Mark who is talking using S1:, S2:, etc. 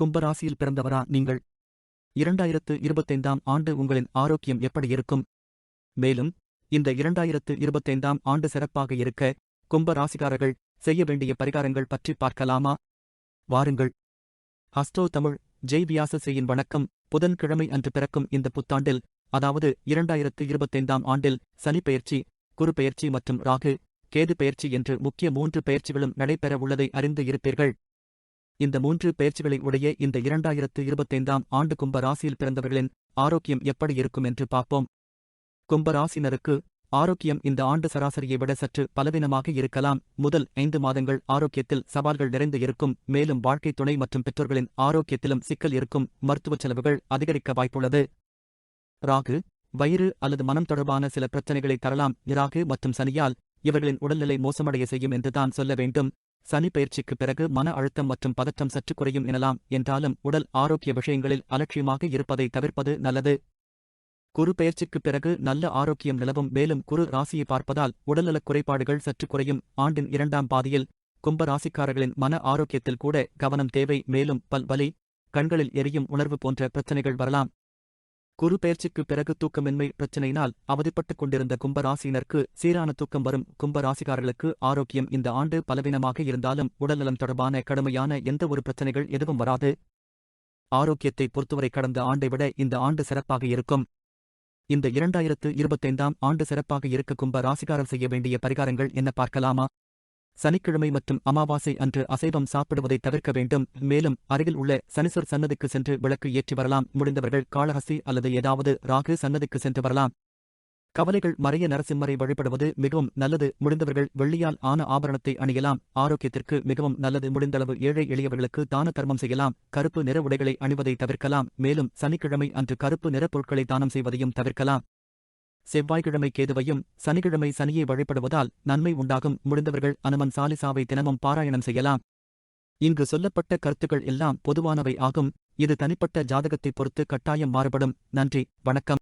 S1: கும்பராசியில் பிறந்தவரா நீங்கள்? இரண்டாயிரத்து இருபத்தைந்தாம் ஆண்டு உங்களின் ஆரோக்கியம் எப்படி இருக்கும்? மேலும் இந்த இரண்டாயிரத்து இருபத்தைந்தாம் ஆண்டு சிறப்பாக இருக்க கும்பராசிக்காரர்கள் செய்ய வேண்டிய பரிகாரங்கள் பற்றி பார்க்கலாமா? வாருங்கள். ஹஸ்டோ தமிழ் ஜெய் வியாச செய்யின் வணக்கம். புதன்கிழமை அன்று பிறக்கும் இந்த புத்தாண்டில் அதாவது இரண்டாயிரத்து இருபத்தைந்தாம் ஆண்டில் சனி பெயர்ச்சி குரு பெயர்ச்சி மற்றும் ராகு கேது பெயர்ச்சி என்று முக்கிய மூன்று பெயர்ச்சிகளும் நடைபெற உள்ளதை அறிந்து இருப்பீர்கள். இந்த மூன்று பெயர்ச்சிகளை உடைய இந்த இரண்டாயிரத்து இருபத்தைந்தாம் ஆண்டு கும்ப ராசியில் பிறந்தவர்களின் ஆரோக்கியம் எப்படி இருக்கும் என்று பார்ப்போம். கும்ப ராசினருக்கு ஆரோக்கியம் இந்த ஆண்டு சராசரியை விட சற்று பலவீனமாக இருக்கலாம். முதல் ஐந்து மாதங்கள் ஆரோக்கியத்தில் சவால்கள் நிறைந்து இருக்கும். மேலும் வாழ்க்கை துணை மற்றும் பெற்றோர்களின் ஆரோக்கியத்திலும் சிக்கல் இருக்கும். மருத்துவச் செலவுகள் அதிகரிக்க வாய்ப்புள்ளது. ராகு வயிறு அல்லது மனம் தொடர்பான சில பிரச்சனைகளை தரலாம். ராகு மற்றும் சனியால் இவர்களின் உடல்நிலை மோசமடைய செய்யும் என்றுதான் சொல்ல வேண்டும். சனி பயிற்சிக்கு பிறகு மன அழுத்தம் மற்றும் பதற்றம் சற்று குறையும் எனலாம் என்றாலும் உடல் ஆரோக்கிய விஷயங்களில் அலட்சியமாக இருப்பதை தவிர்ப்பது நல்லது. குரு பெயர்ச்சிக்குப் பிறகு நல்ல ஆரோக்கியம் நிலவும் மேலும் குரு ராசியை பார்ப்பதால் உடல்நலக் குறைபாடுகள் சற்று குறையும். ஆண்டின் இரண்டாம் பாதியில் கும்ப ராசிக்காரர்களின் மன ஆரோக்கியத்தில் கூட கவனம் தேவை. மேலும் பல் வலி கண்களில் எரியும் உணர்வு போன்ற பிரச்சனைகள் வரலாம். குறுபெயர்ச்சிக்குப் பிறகு தூக்கமின்மை பிரச்சினையினால் அவதிப்பட்டுக் கொண்டிருந்த கும்பராசியினருக்கு சீரான தூக்கம் வரும் கும்பராசிகாரர்களுக்கு ஆரோக்கியம் இந்த ஆண்டு பலவீனமாக இருந்தாலும் உடல்நலம் தொடர்பான கடுமையான எந்த ஒரு பிரச்சனைகள் எதுவும் வராது. ஆரோக்கியத்தை பொறுத்தவரை கடந்த ஆண்டை விட இந்த ஆண்டு சிறப்பாக இருக்கும். இந்த இரண்டாயிரத்து இருபத்தைந்தாம் ஆண்டு சிறப்பாக இருக்க கும்ப ராசிக்காரர் செய்ய வேண்டிய பரிகாரங்கள் என்ன பார்க்கலாமா? சனிக்கிழமை மற்றும் அமாவாசை அன்று அசைவம் சாப்பிடுவதை தவிர்க்க வேண்டும். மேலும் அருகில் உள்ள சனிசர் சன்னதிக்கு சென்று விளக்கு ஏற்றி வரலாம். முடிந்தவர்கள் காளஹஸ்தி அல்லது ஏதாவது ராகு சன்னதிக்கு சென்று வரலாம். கவலைகள் மறைய நரசிம்மரை வழிபடுவது மிகவும் நல்லது. முடிந்தவர்கள் வெள்ளியால் ஆன ஆபரணத்தை அணியலாம். ஆரோக்கியத்திற்கு மிகவும் நல்லது. முடிந்தளவு ஏழை எளியவர்களுக்கு தான தர்மம் செய்யலாம். கருப்பு நிற உடைகளை அணிவதை தவிர்க்கலாம். மேலும் சனிக்கிழமை அன்று கருப்பு நிற பொருட்களை தானம் செய்வதையும் தவிர்க்கலாம். செவ்வாய்க்கிழமை கேதுவையும் சனிக்கிழமை சனியை வழிபடுவதால் நன்மை உண்டாகும். முடிந்தவர்கள் அனுமன் சாலிசாவை தினமும் பாராயணம் செய்யலாம். இங்கு சொல்லப்பட்ட கருத்துக்கள் எல்லாம் பொதுவானவை ஆகும். இது தனிப்பட்ட ஜாதகத்தை பொறுத்து கட்டாயம் மாறுபடும். நன்றி. வணக்கம்.